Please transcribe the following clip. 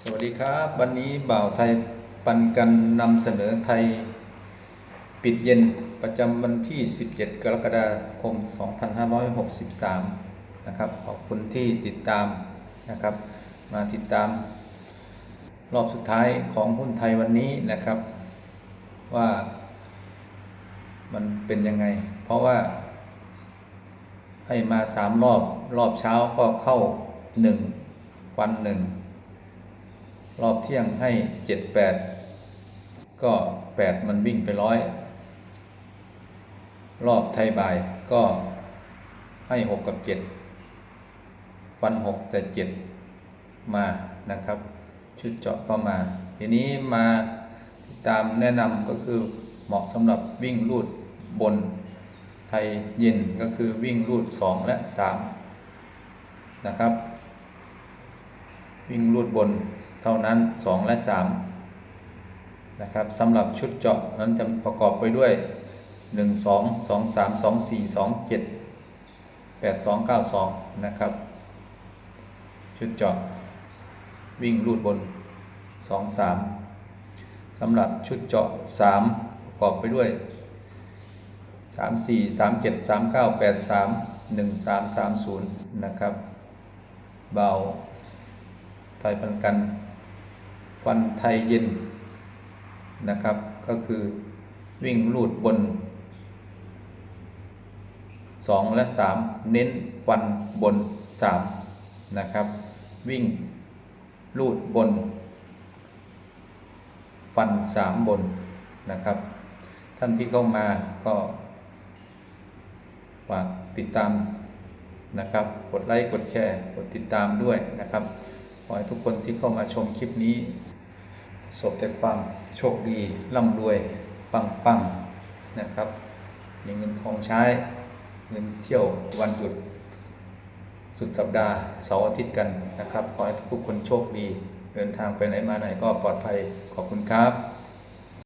สวัสดีครับ วันนี้บ่าวไทยปันกันนำเสนอไทย ปิดเย็นประจำวันที่ 17 กรกฎาคม 2563 นะครับ ขอบคุณที่ติดตามนะครับ มาติดตาม รอบสุดท้ายของหุ้นไทยวันนี้นะครับ ว่ามันเป็นยังไง เพราะว่าให้มาสามรอบรอบเช้าก็เข้าหนึ่งวันหนึ่ง รอบเที่ยงให้เจ็ดแปดก็แปดมันวิ่งไปร้อยรอบไทยบ่ายก็ให้หกกับเจ็ดฟันหกแต่เจ็ดมานะครับ ชุดเจาะก็มา ทีนี้มาติดตามแนะนำก็คือเหมาะสำหรับวิ่งรูดบนไทยเย็นก็คือวิ่งรูด 2 และ 3 นะครับ วิ่งรูดบน เท่านั้น 2 และ 3 นะครับสำหรับชุดเจาะนั้นจะประกอบไปด้วย 1 2 2 3 2 4 2 7 8 2 9 2 นะครับ ชุดเจาะวิ่งรูดบน 2 3สำหรับชุดเจาะ 3 ประกอบไปด้วย 3 4 3 7 3 9 8 3 1 3 3 0 นะครับ เบาไทยพันกัน วันไทยเย็นนะครับ ก็คือวิ่งลูดบน 2 และ 3 เน้นฟันบน 3 นะครับ วิ่งลูดบน ฟัน 3 บนนะครับ ท่านที่เข้ามาก็ฝากติดตามนะครับ กดไลค์ กดแชร์ กดติดตามด้วยนะครับ ขอให้ทุกคนที่เข้ามาชมคลิปนี้ สบแต่ความโชคดีร่ำรวย ปังปังนะครับอย่างเงินทองใช้เงินเที่ยววันหยุด สุดสัปดาห์เสาร์อาทิตย์กันนะครับ ขอให้ทุกคนโชคดี เดินทางไปไหนมาไหนก็ปลอดภัยขอบคุณครับ